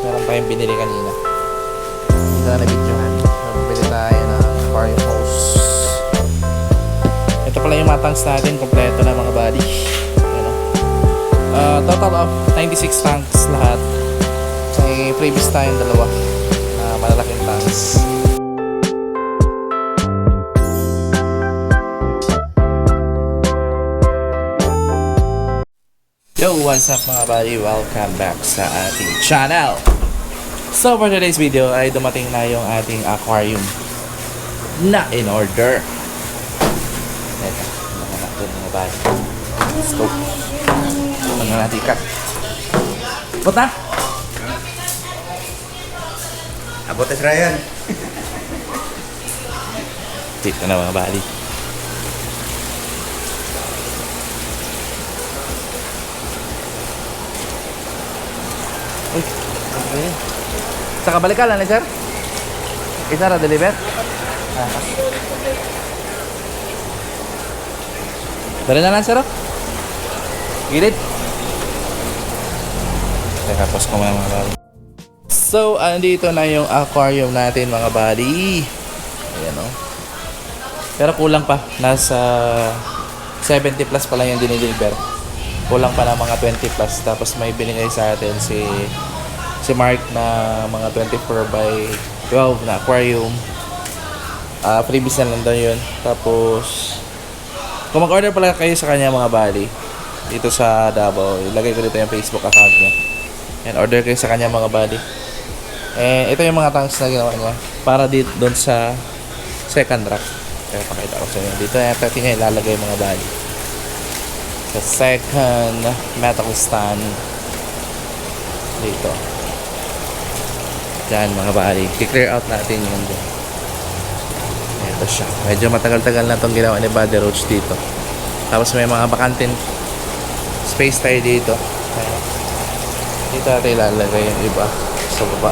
Meron tayong binili kanina. Hindi na na-videohan. Bumili tayo ng aquarium hose. Ito pala yung matangs natin. Kompleto na mga. Ayan o. Uh, total of 96 tanks lahat. May previous tayong dalawa na malalaking tanks. Yo, what's up mga buddy? Welcome back sa ating channel. So for today's video ay dumating na yung ating aquarium na in order. Teka, mga natin mga buddy. Let's go. Mga natin cut. Punta! Abotes Ryan. Dito na mga buddy. Sa kabalikan lang, sir? Isa ra deliver? Ah. Na lang, sir? oh. Gilid. Teka, pause ko muna mga buddy. So, andito na yung aquarium natin mga buddy. Ayan o. Pero kulang pa. Nasa 70 plus pa lang yung dinideliver. Kulang pa na mga 20 plus. Tapos may binigay sa atin si si Mark na mga 24 by 12 na aquarium. Ah, freebies na lang daw yun. Tapos, kung mag-order pala kayo sa kanya mga buddy, dito sa Davao, ilagay ko dito yung Facebook account niya. And order kayo sa kanya mga buddy. Eh, ito yung mga tanks na ginawa niya para dito doon sa second rack. Kaya pakita ko sa inyo. Dito yata niya ilalagay mga bali. Sa second metal stand. Dito. Diyan mga bali. I-clear out natin yung dyan. Ito siya. Medyo matagal-tagal na itong ginawa ni Buddy Roach dito. Tapos may mga bakantin space tayo dito. Dito natin ilalagay yung iba sa baba.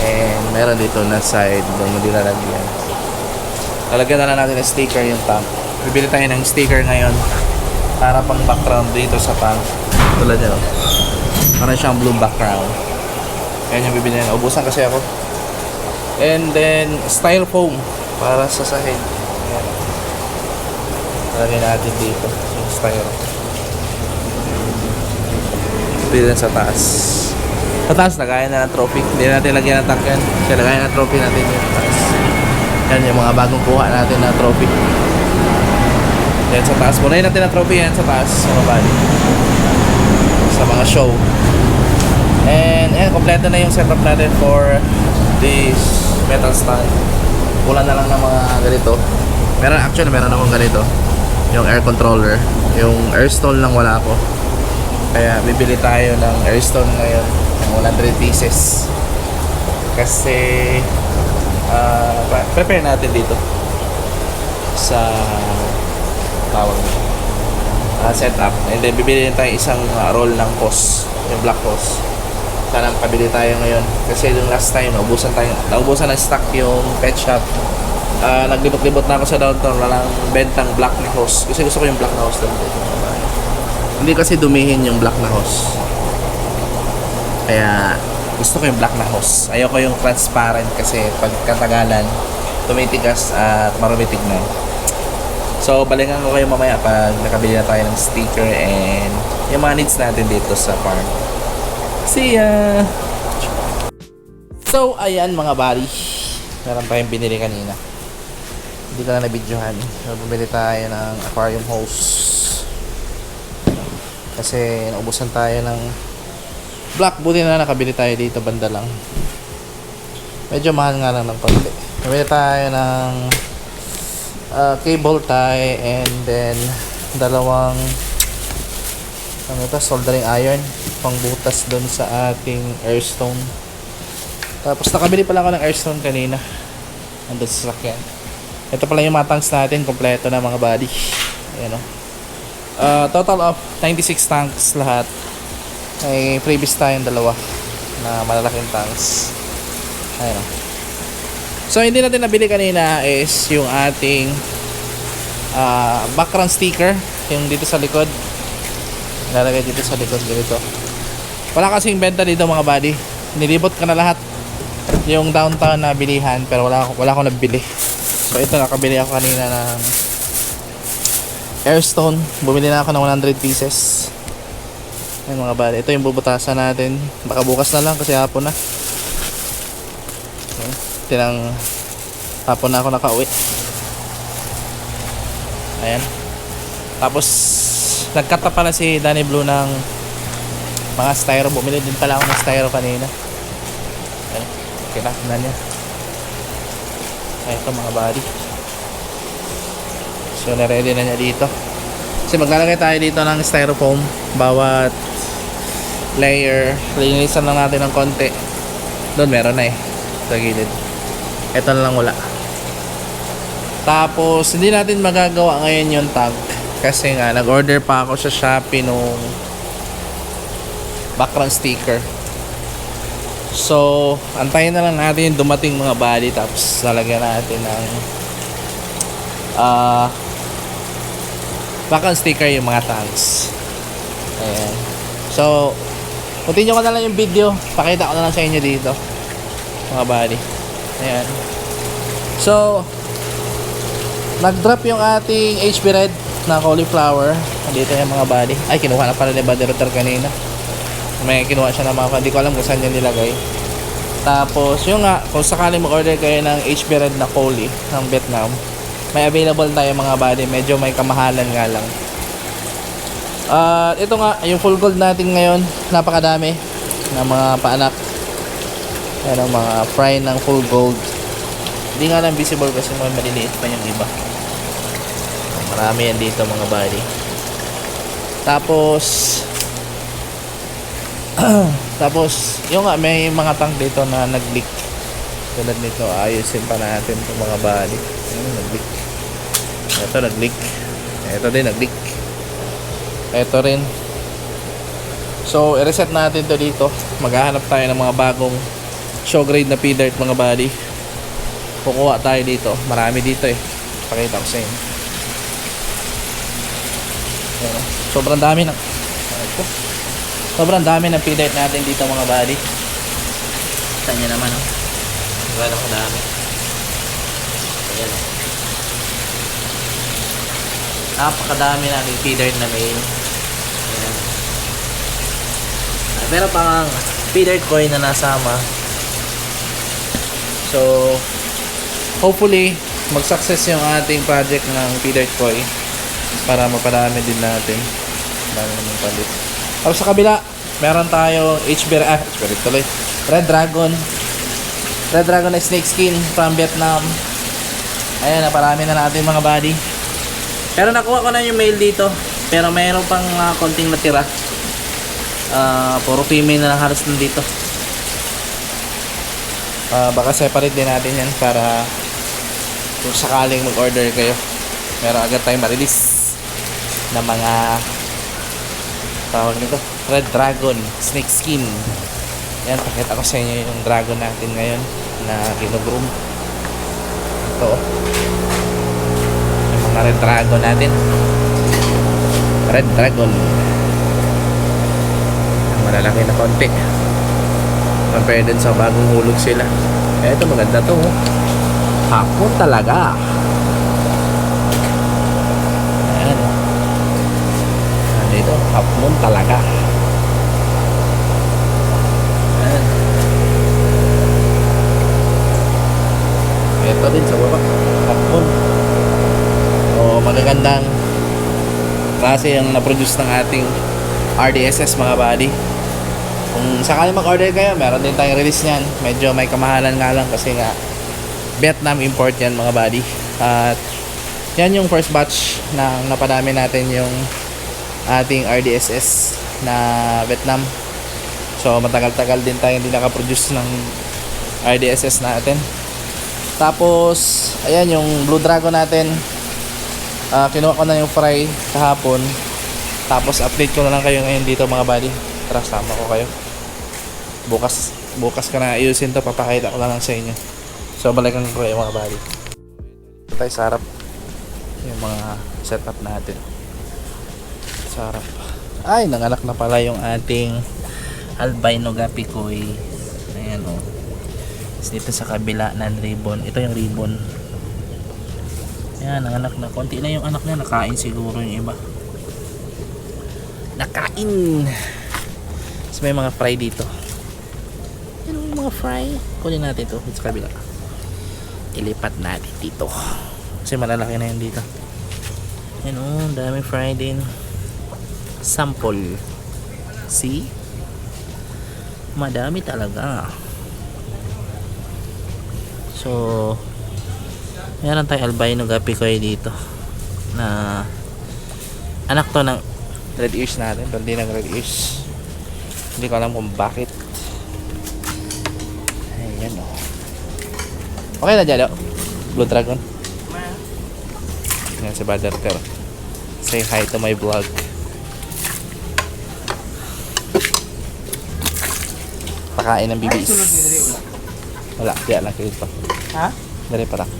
And meron dito na side doon mo dinalagyan. Lalagyan na lang natin ng sticker yung tank. Bibili tayo ng sticker ngayon para pang background dito sa tank. Tulad nyo. Para siyang blue background. Yan yung bibili na. Ubusan kasi ako. And then, styrofoam para sa sahig. Ayan. Lalagyan natin dito yung styrofoam. Bibili na sa taas. Sa taas, lagayan na ng trophy. Hindi natin lagyan ng tank yan. Kasi lagayan ng trophy natin yung taas. Yan yung mga bagong kuha natin na trophy. Yan sa taas. Punayin natin ang trophy yan sa taas. Mga bali. Sa mga show. And, and kompleto na yung setup natin for this metal stand. Kulang na lang ng mga ganito. Meron, actually, meron akong ganito. Yung air controller. Yung air stall lang wala ako. Kaya bibili tayo ng airstone ngayon ng 100 pieces. Kasi uh, prepare natin dito sa tawag. Uh, setup. And then bibili tayo isang roll ng hose, yung black hose. Sana makabili tayo ngayon. Kasi yung last time, naubusan tayo, naubusan ng stock yung pet shop. Uh, naglibot-libot na ako sa downtown, walang bentang black na hose. Kasi gusto ko yung black na hose. Hindi kasi dumihin yung black na hose. Kaya gusto ko yung black na hose. Ayoko yung transparent kasi pag katagalan, tumitigas at marumitig na. So, balingan ko kayo mamaya pag nakabili na tayo ng sticker and yung mga needs natin dito sa farm. See ya! So, ayan mga buddy. Meron tayong binili kanina. Hindi ko na na-videohan. So, bumili tayo ng aquarium hose kasi naubusan tayo ng black buti na nakabili tayo dito banda lang medyo mahal nga lang ng konti nabili tayo ng uh, cable tie and then dalawang ano ito soldering iron pang butas doon sa ating airstone tapos nakabili pala ako ng airstone kanina nandun sa sakyan ito pala yung matangs natin kompleto na mga body ayan o Uh, total of 96 tanks lahat. May previous tayong dalawa na malalaking tanks. Ayun. So, hindi natin nabili kanina is yung ating uh, background sticker. Yung dito sa likod. Lalagay dito sa likod ganito. Wala kasing benta dito mga buddy. nilibot ko na lahat yung downtown na bilihan pero wala wala akong nabili. So ito nakabili ako kanina ng Airstone. Bumili na ako ng 100 pieces. Ayun mga bali. Ito yung bubutasan natin. Baka bukas na lang kasi hapon na. Tinang hapon na ako nakauwi. Ayan. Tapos nagkat na pala si Danny Blue ng mga styro. Bumili din pala ako ng styro kanina. Ayan. Kita na niya. Ay, ito mga body. So, na-ready na niya dito. Kasi maglalagay tayo dito ng styrofoam. Bawat layer. Linisan lang natin ng konti. Doon meron na eh. Sa gilid. Ito na lang wala. Tapos, hindi natin magagawa ngayon yung tag. Kasi nga, nag-order pa ako sa Shopee nung background sticker. So, antayin na lang natin yung dumating mga body tapos lalagyan natin ng ah background sticker yung mga tags. Ayan. So, continue ko na lang yung video. Pakita ko na lang sa inyo dito. Mga body. Ayan. So, nag-drop yung ating HB Red na cauliflower. Dito yung mga body. Ay, kinuha na pala ni Buddy Router kanina. May kinuha siya ng mga hindi ko alam kung saan niya nilagay. Tapos, yung nga, kung sakali mag-order kayo ng HB Red na Coley ng Vietnam, may available tayo mga body. Medyo may kamahalan nga lang. At ito nga, yung full gold natin ngayon, napakadami ng mga paanak. Ayan ang mga fry ng full gold. Hindi nga lang visible kasi may maliliit pa yung iba. Marami yan dito mga body. Tapos, tapos, yung nga, may mga tank dito na nag-leak. Tulad nito, ayusin pa natin itong mga body. Ayun, nag-leak. Ito, nag-leak. Ito din, nag-leak. Ito rin. So, i-reset natin to dito. Maghahanap tayo ng mga bagong show grade na P-Dirt mga body. Kukuha tayo dito. Marami dito eh. Pakita ko sa inyo. Sobrang dami ng... Ito. Sobrang dami ng P-Dirt natin dito mga body. Kita nyo naman oh. Gano'ng kadami. Ayan oh. Napakadami natin P-Dirt na main. Ayan. Ah, Meron pang P-Dirt coin na nasama. So, hopefully, mag-success yung ating project ng P-Dirt coin para mapadami din natin. Dami naman palit. Tapos sa kabila, meron tayo HBR, ah, HBR tuloy. Red Dragon. Red Dragon na snake skin from Vietnam. Ayan, naparami na natin mga body. Pero nakuha ko na yung mail dito. Pero mayroon pang uh, konting natira. Ah, puro female na lang halos nandito. Ah, baka separate din natin yan para kung sakaling mag-order kayo, meron agad tayong ma-release na mga tawag nito, Red Dragon Snake Skin. Yan, pakita ko sa inyo yung dragon natin ngayon na ginugroom. Ito. oh. Yung mga Red Dragon natin. Red Dragon. Malalaki na konti. Compare din sa bagong hulog sila. Eh, ito maganda to. oh. Hapon talaga. Ayan. Hapon talaga. Ayan. Ito din sa baba. Hapon. O, magagandang klase yung na-produce ng ating RDSS mga buddy. Kung sakali mag-order kayo, meron din tayong release niyan. Medyo may kamahalan nga lang kasi nga Vietnam import yan mga buddy. At yan yung first batch na napadami natin yung ating RDSS na Vietnam. So matagal-tagal din tayo hindi nakaproduce ng RDSS natin. Tapos, ayan yung Blue Dragon natin. Ah, kinuha ko na yung fry kahapon. Tapos update ko na lang kayo ngayon dito mga buddy. Tara, sama ko kayo. Bukas, bukas ka na ayusin to. Papakita ko na lang sa inyo. So, balikan ko kayo mga buddy. Tayo sa harap. Yung mga setup natin. Sa harap. Ay, nanganak na pala yung ating albino gapi koi. Ayan o. Tapos dito sa kabila ng ribbon. Ito yung ribbon. Ayan, ang anak na. Konti na yung anak niya. Nakain siguro yung iba. Nakain! Tapos may mga fry dito. Ano yung mga fry? Kunin natin to dito sa kabila. Ilipat natin dito. Kasi malalaki na yun dito. Ayan o, ang daming fry din. Sample. See? Madami talaga. So, meron tayong albino gapicoy dito na anak to ng red ears natin. Pero di ng red ears. Hindi ko alam kung bakit. Ayan o okay na dyan o blue dragon? Yan si Badar Ter. Say hi to my vlog pakain ng bibis wala diyan lang kayo pa Ha? dari pa lang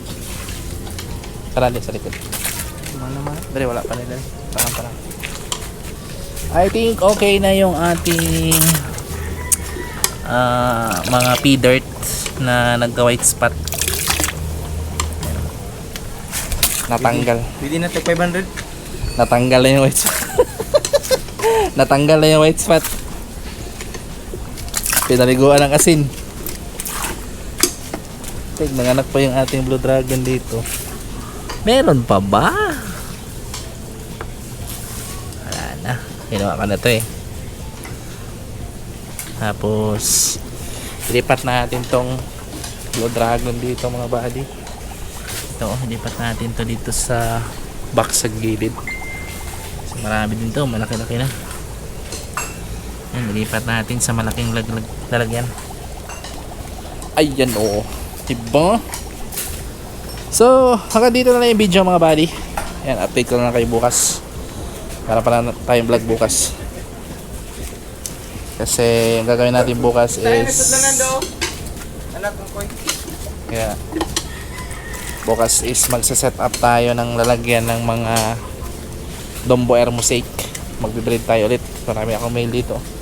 Tara din sa likod Mana naman? Dari wala pa nila. Parang parang. I think okay na yung ating ah, mga pea dirt na nagka white spot. Natanggal. Pwede na tag 500? Natanggal na yung white spot. Natanggal na yung white spot. Pinaliguan ng asin. Tig, nanganak pa yung ating blue dragon dito. Meron pa ba? Wala na. Ginawa ka na to eh. Tapos, ilipat natin tong blue dragon dito mga buddy. Ito, ilipat natin to dito sa box sa gilid. Kasi marami din to, malaki-laki na. Yan, ilipat natin sa malaking laglag lalagyan. Ayan o. Diba? So, hanggang dito na lang yung video mga buddy. Yan, update ko na lang kayo bukas. Para pala na- tayong vlog bukas. Kasi ang gagawin natin bukas is... Anak ng koy. Kaya bukas is magsa-set up tayo ng lalagyan ng mga Dombo Air Mosaic. Magbe-breed tayo ulit. Marami akong mail dito.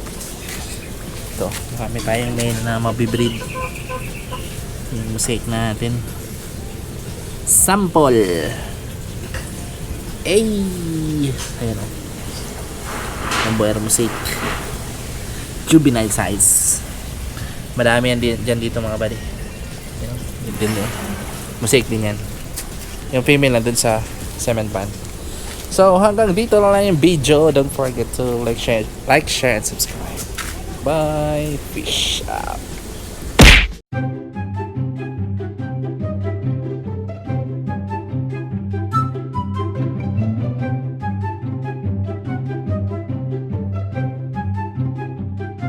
Ito, marami tayong mail na mabibreed. Yung mosaic natin. Sample. Ay! Ayan o. Dombo Air Mosaic. Juvenile size. Madami yan dyan dito mga buddy. Yun, yun din yun. Mosaic din yan. Yung female nandun sa cement pan. So, hanggang dito na lang yung video. Don't forget to like, share, like, share, and subscribe. Bye. Fish out.